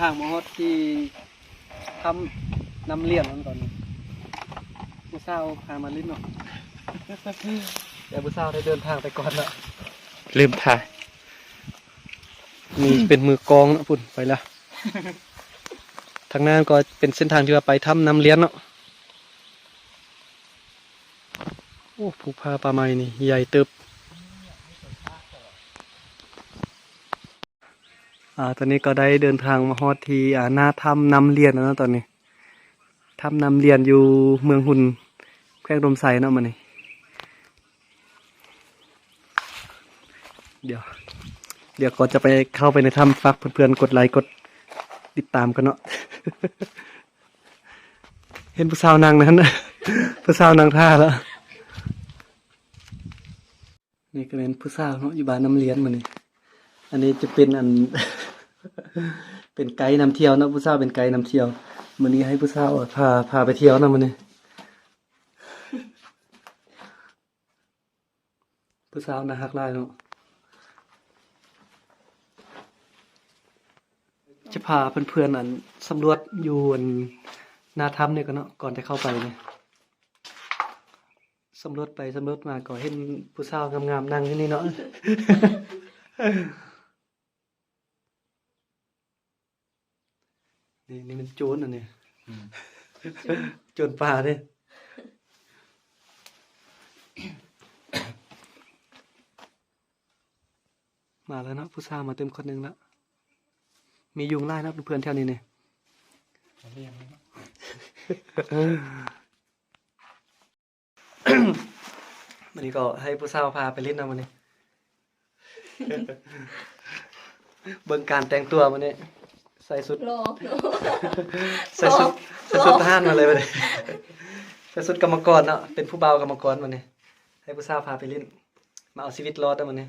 ทางมาฮอดที่ทำน้ำเลี้ยงมันก่อนบุษาวพามาลิ้นเนาะแต่บุษาวได้เดินทางไปก่อนแล้วลืมถ่ายนี่เป็นมือกองนะพุ่นไปแล้วทางหน้าก็เป็นเส้นทางที่ว่าไปถ้ำน้ำเลี้ยงเนาะโอ้ผูกพาปลาไม้นี่ใหญ่เติบ อ่า ตอนนี้ก็ได้เดินทางมาฮอดที่อ่าหน้าถ้ำน้ำเลียนแล้วนะตอนนี้ถ้ำน้ำเลียนอยู่เมืองหุ่นแขวงดมไซเนาะมันนี่เดี๋ยว เดี๋ยวก็จะไปเข้าไปในถ้ำฝากเพื่อนๆกดไลค์กดติดตามกันเนาะเห็นผู้สาวนางนั้นผู้สาวนางท่าแล้วนี่ก็เป็นผู้สาวเนาะอยู่บ้านน้ำเลี้ยนมันนี่อันนี้จะเป็นอัน เป็นไกด์นำเที่ยวนะผู้สาวเป็นไกด์นำเที่ยวมันนี้ให้ผู้สาวพาพาไปเที่ยวนะมันนี่ผู้สาวน่าฮักหลายเนาะจะพาเพื่อนๆอันสำรวจอยู่อันหนาถ้ำเนี่ยกันเนาะก่อนจะเข้าไปเนี่ยสำรวจไปสำรวจมาก็เห็นผู้สาวงามๆนั่งที่นี่เนาะ นี่นี่มัน โจรอะเนี่ยโจรป่าเนี่ยมาแล้วเนาะผู้สาวมาเต็มคนหนึ่งแล้ว มียุงไล่นะเพื่อนๆแถวนี้เนี่ยวันนี้ก็ให้ผู้สาวพาไปเล่นนะวันนี้ เบิ่งการแต่งตัวมันนี่ ใส่สุดหลอกเนาะใส่สุดใส่สุดทหารมาเลยมาเลยใส่สุดกรรมกรเนาะเป็นผู้เบาวกรรมกรมาเนี่ยให้ผู้สาวพาไปเล่นมาเอาชีวิตรอดนะมันเนี่ย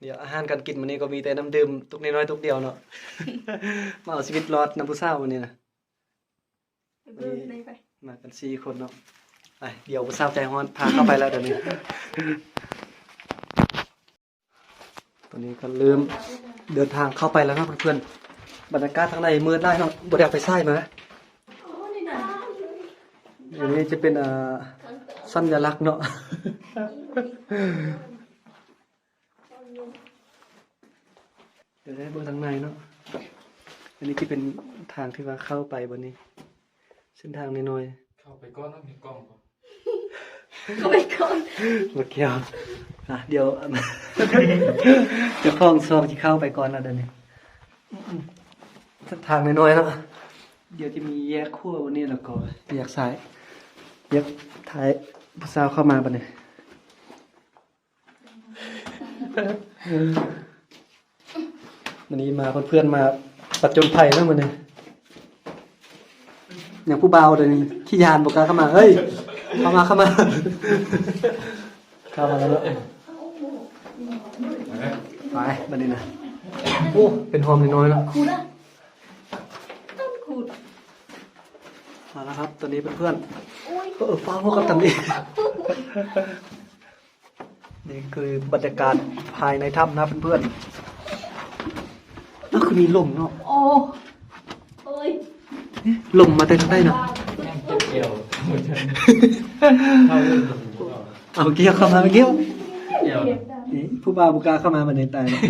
เดี๋ยวอาหารการกินมันนี่ก็มีแต่น้ำดื่มตุกน้อยๆตุกเดียวเนาะมาเอาชีวิตรอดน้ำผู้สาวมันนี่นะไปเบิ่งได้ไปมากันสี่คนเนาะไปเดี๋ยวผู้สาวใจฮ้อนพาเข้าไปแล้วเดี๋ยวนี้ตอนนี้ก็เริ่มเดินทางเข้าไปแล้วนะเพื่อนๆ บรรยากาศทางในมืดได้เนาะบ่ได้เอาไปใส่มาโอ้นี่นะอันนี้จะเป็นอ่าสัญลักษณ์เนาะเดี๋ยวได้เบอร์ทางในเนาะ อันนี้ที่เป็นทางที่ว่าเข้าไปบนนี้ เส้นทางน้อยเข้าไปก้อนต้องมีกล้องก่อนก็ไปก่อนๆมาเกี่ยวอะเดี๋ยวเดี๋ยวข้องซองที่เข้าไปก่อนนะเดี๋ยวนี้เส้นทางน้อยๆเนาะเดี๋ยวจะมีแยกขั้ววันนี้แล้วก็แยกซ้ายแยกท้ายผู้สาวเข้ามาปะเนี่ยวันนี้มาเพื่อนๆมาปัจจนภัยแล้วมันเนี่ยอย่างผู้เบาเดี๋ยวนี้ขี้ยานบอกกาเข้ามาเฮ้ยเข้ามาเข้ามาเข้ามาแล้วเนอะไปบันนี้นะโอ้เป็นหอมน้อยๆแล้ว ขูดอะต้นขูด มาแล้วครับ ตอนนี้เพื่อนโอ้ยๆเออฟ้าพวกกับตันดีนี่คือบรรยากาศภายในถ้ำนะเพื่อนๆนั่นคือมีลมเนาะโอ้เอ้ยลมมาแต่ทางใต้เนาะเกี่ยวเอาเกี้ยวเข้ามาเกี้ยวเกี่ยวนี่ผู้บ่าวบุกล้าเข้ามามันในตายเลย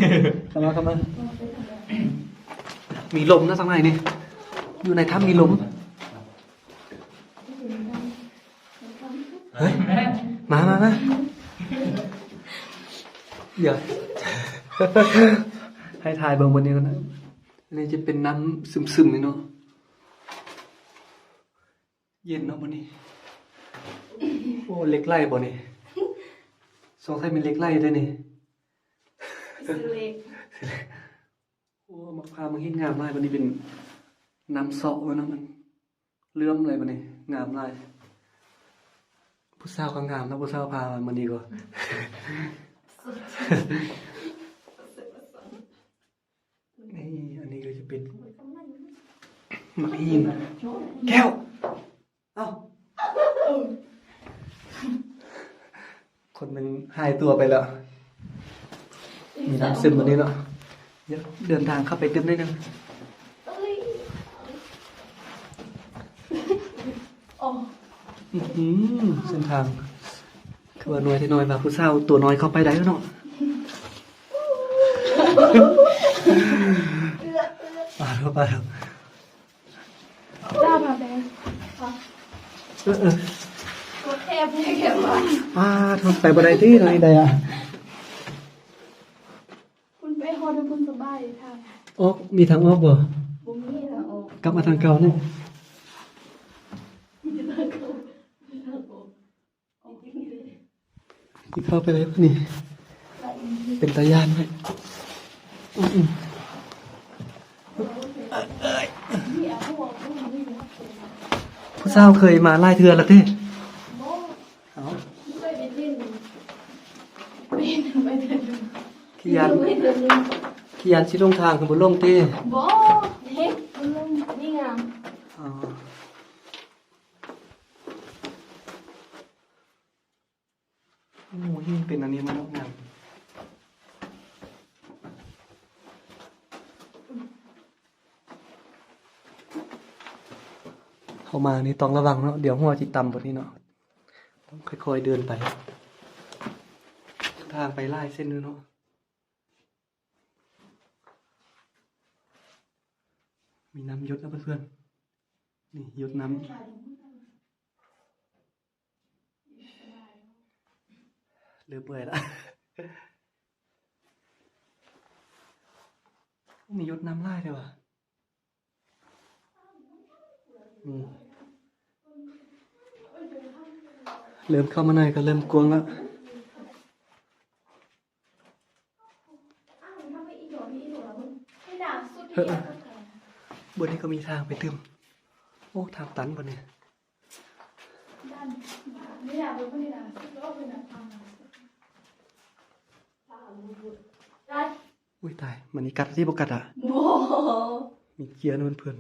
เข้ามาเข้ามามีลมนะสังไหนนี่อยู่ในถ้ำมีลม เฮ้ย มามามา เดี๋ยวให้ทายเบิ่งบนนี้ก่อนนะอันนี้จะเป็นน้ำซึมๆนี่เนาะเย็นเนาะบนนี้ โอ้เหล็กไล่บ่นี่สงสัยเป็นเหล็กไล่ด้วยนี่ซื้อเล็กโอ้มะพร้าวมันเห็นงามลายวันนี้เป็นน้ำเสาะวะเนาะมันเลื่อมเลยวันนี้งามลายผู้สาวก็งามแล้วผู้สาวพามันดีกว่า นี่อันนี้ก็จะเป็นหมักอีนแก้ว เอ้า คนหนึ่งหายตัวไปแล้ว มีน้ำซึมวันนี้เนาะเดี๋ยวเดินทางเข้าไปตึ้มได้นึงเอ้ยโอ้อื้อหือเส้นทาง คือว่าน้อยที่น้อยว่าผู้สาวตัวน้อยเข้าไปได้แล้วเนาะปาดเข้าไปแล้วจ้ามาแบงเออเออตัวแคบแคบมาปาดเข้าไปบ่ได้ที่ไหนใดอะคุณไปฮอดคุณสบายทางออกมีทางออกบ่บุ้มีทางออกกลับมาทางเก่าเนี่ย มีทางเข้ามีทางออกออกที่นี่เลย ที่เข้าไปเลยนี่ เป็นตายานไหมอื้อหือมีอาหัวผู้มีหัวผู้าเคยมาไล่เทือแล้วเต้โม่เอาไม่เคยได้ยินขี้ยานขี้ยานชิลงทางคือบนลงเต้บเฮ้ยมันลงนี่งาม อ๋อโอ้ยเป็นอันนี้มันงามเข้า มานี่ต้องระวังเนาะเดี๋ยวหัวจิตต่ำบนนี้เนาะต้องค่อยๆเดินไป ทางไปไล่เส้นนู้นเนาะมีน้ำยศนะเพื่อนๆนี่ยศน้ำเริ่มเปื่อยล้วมียศน้ำไล่ด้วยว่ะนี่ เริ่มเข้ามาหน่อยก็เริ่มกวงแล้วอ้าวทำไมอีหนอพี่อีหนอแล้วมึงไม่ด่าสุดที่อยากเข้าใจบนนี้ก็มีทางไปตึมโอ้ ทางตันบนนี้ด้านไม่ด่าเป็นไม่ด่าสุดก็เป็นด่าทางด่าสุดด่าบุญได้อุ้ยตาย มันนี่กัดที่บกัดอะโอ้มีเกียร์นู่นเพื่อน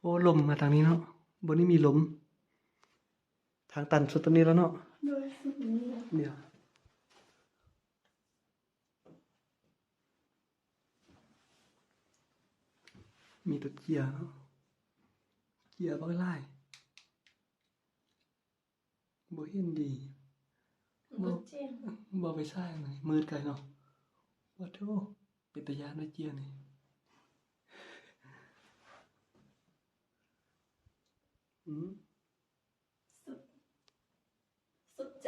โอ้ ลมมาทางนี้เนาะ บนนี้มีลม ทางตันสุดตรงนี้แล้วเนาะโดยสุดนี้เดี๋ยวมีตัวเกียร์เนาะเกียร์บักไล่บ่เห็นดีบุญเจียงบ่ไปสร้างเลยมืดไกลเนาะว่าโธ่เป็นตะยานด้วยเกียร์นี่อืม สุดใจ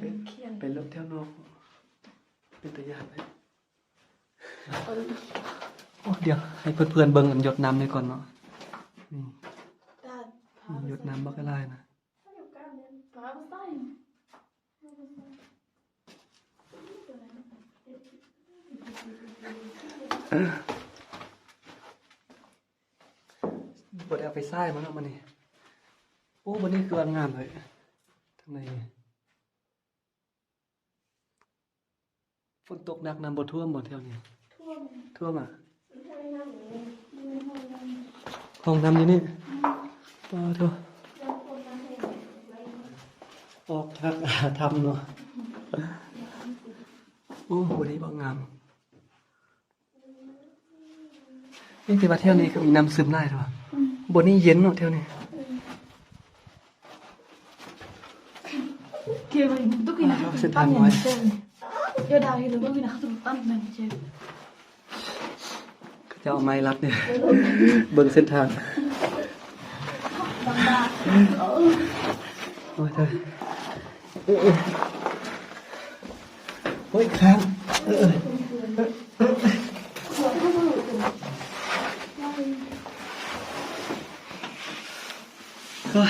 เป็นเคียนเป็นรถแถวนอกเป็นตะยานเลยเออโอ้เดี๋ยวให้เพื่อนๆเบิ่งอันหยดน้ำเลยก่อนเนาะนี่ด้านมีหยดน้ำบักไล่นะถ้าอยู่กลางเนี่ยพาไปใต้บไดเอาไปใส่มันเอามานี่โอ้บันนี้คืออันงามเลยทาง ในฝนตกหนักน้ำบ่ท่วมบ่แถวนี้ท่วมท่วมอะท่วมน้ำเลยดูห้องน้ำห้องน้ำอยู่นี่ป้าท่วแล้วคนน้ำให้ไหลออกทักอาทำเนาะโอ้บันนี้บ่งามนี่แต่ว่าแถวนี้ก็มีน้ำซึมได้ด้วยบนนี้เย็นเนาะแถวนี้ bentuk ini Ah, aku sedang, tumpang Mas. yang Ya udah gitu gue pindah ke tumpang dan cek. ก็จะเอาไม้รัดเนี่ยเบิ่งเส้นทาง Bangga. Oh. โอ้ยเธอเออเออโอ้ยค้างเออเออโอ้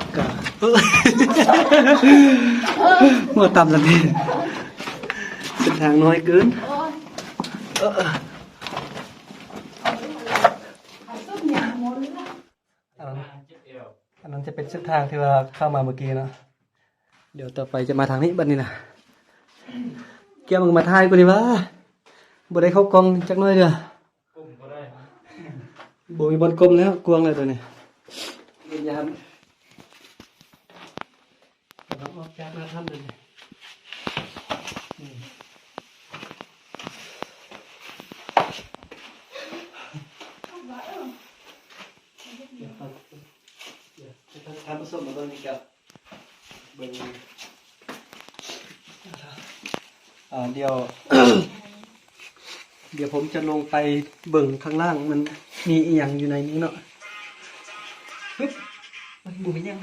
ย กะเออ เมื่อต่ำละทีเส้นทางน้อยเกินโอ้ยเออหายส้มเนี่ยหมดเลยนะอันนั้นเจ็บเอวอันนั้นจะเป็นเส้นทางที่ว่าเข้ามาเมื่อกี้เนาะเดี๋ยวต่อไปจะมาทางนี้บัดนี้นะเกี่ยวมึงมาทายกูดีวะบ่ได้เข้ากองจักหน้อยเด้อกุ้มก็ได้นะบ่มีบอลกลมแล้วกวางเลยตัวนี้วิญญาณเราออกจากหน้าถ้ำเลยนี่ ว่าเออ เดี๋ยวเอาเดี๋ยวจะทำการผสมมาเบิ่งนี่กับเบิ่งอ่าเดี๋ยว เดี๋ยวผมจะลงไปเบิ่งข้างล่างมันมีอีหยังอยู่ในนี้เนาะปึ๊บมันบุมีหยัง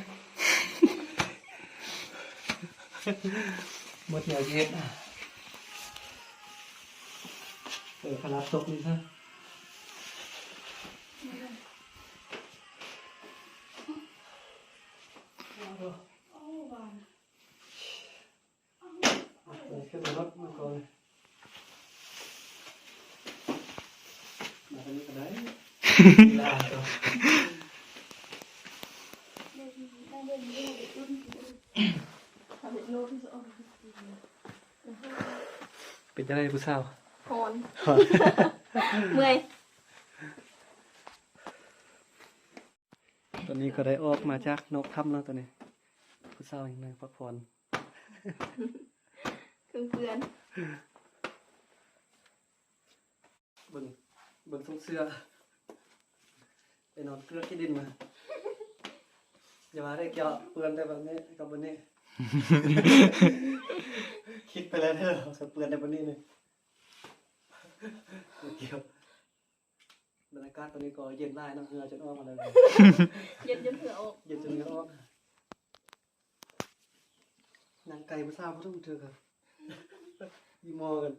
หมดเหี่ยวเย็ดอะเออขลับตกนี่ซะ โอ้ว่า เปิดขึ้นรถมาก่อนมาทางนี้ก็ได้ลาต่อ ได้ เล่นเล่นรุ่นทำเป็นโลที่จะออกเป็นจะได้ผู้สาวหอนเมื่อยตอนนี้ก็ได้ออกมาจากนกถ้ำแล้วตอนนี้ผู้สาวยังไงพักผ่อนคือเพื่อนเบิ่งเบิ่งทรงเสื้อ ไปนอนเกลือขี้ดินมาอย่ามาได้เกี่ยวเปื้อนได้แบบนี้กับวันนี้ คิดไปแล้วเด้อกับเปื้อนได้แบบนี้เนี่ยไม่เกี่ยวบรรยากาศตอนนี้ก็เย็นได้น้ำเหงือจนออกมาเลย เย็นจนเผื่ออกเย็นจนเหงือออกนางไก่ผู้สาวเขาต้องเจอครับยีมอกัน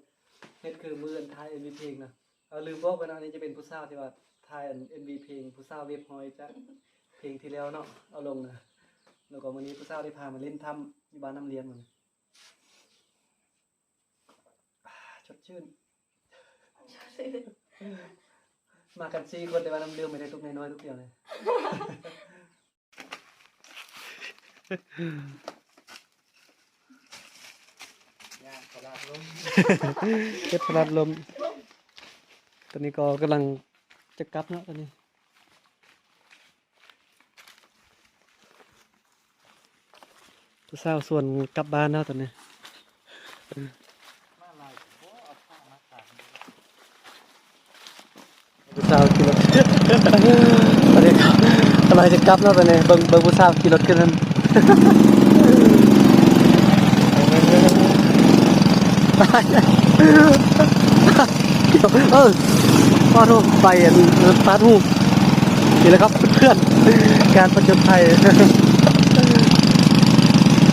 เฮ็ดคือมืออันท้ายเอ็นวีเพลงนะเอาลืมบอกไปนะอันนี้จะเป็นผู้สาวที่ว่า ท้ายอันเอ็นวีเพลงผู้สาวเว็บฮอยจ้ะเพลงที่แล้วเนาะเอาลงนะแล้วก็วันนี้ผู้สาวได้พามาเล่นถ้ำอยู่บ้านน้ำเลี้ยงมันอ่าสดชื่นมากันสี่คนแต่ว่าน้ำเดือมไม่ได้ทุกน้อยๆทุกเดียวเลยย่างกระดาษล้มเพชรพลัดลม ตอนนี้ก็กำลัง จะกลับแล้วตอนนี้ผู้สาวส่วนกลับบ้านแล้วตอนนี้ผู้สาวขี่รถตอนนี้กำลังจะกลับแล้วตอนนี้เบิ่งเบิ่งผู้สาวขี่รถกันนั่นเออ ปาทูไปอะปาทูนี่แหละครับเพื่อนๆการประจนภัย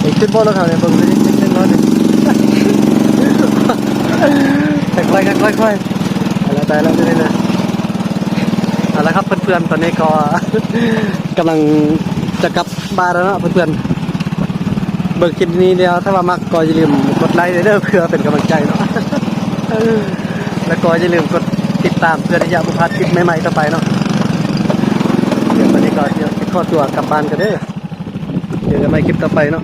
ไอ้ขึ้นบอแล้วครับเนี่ยเบิ่งเลยเล็กๆน้อยๆหนึ่งค่อยๆค่อยๆเอาละตายแล้วนี่นะเอาละครับเพื่อนๆตอนนี้ก็กำลังจะกลับบ้านแล้วนะเพื่อนๆเบิ่งคลิปนี้เดียวถ้าว่ามักก็อย่าลืมกดไลค์เด้อเพื่อเป็นกำลังใจเนาะแล้วก็อย่าลืมกด ติดตามเพื่อที่จะบุพลาดคลิปใหม่ๆต่อไปเนาะเดี๋ยววันนี้ก็เดี๋ยวขอตัวกลับบ้านกันเด้อเจอกันใหม่คลิปต่อไปเนาะ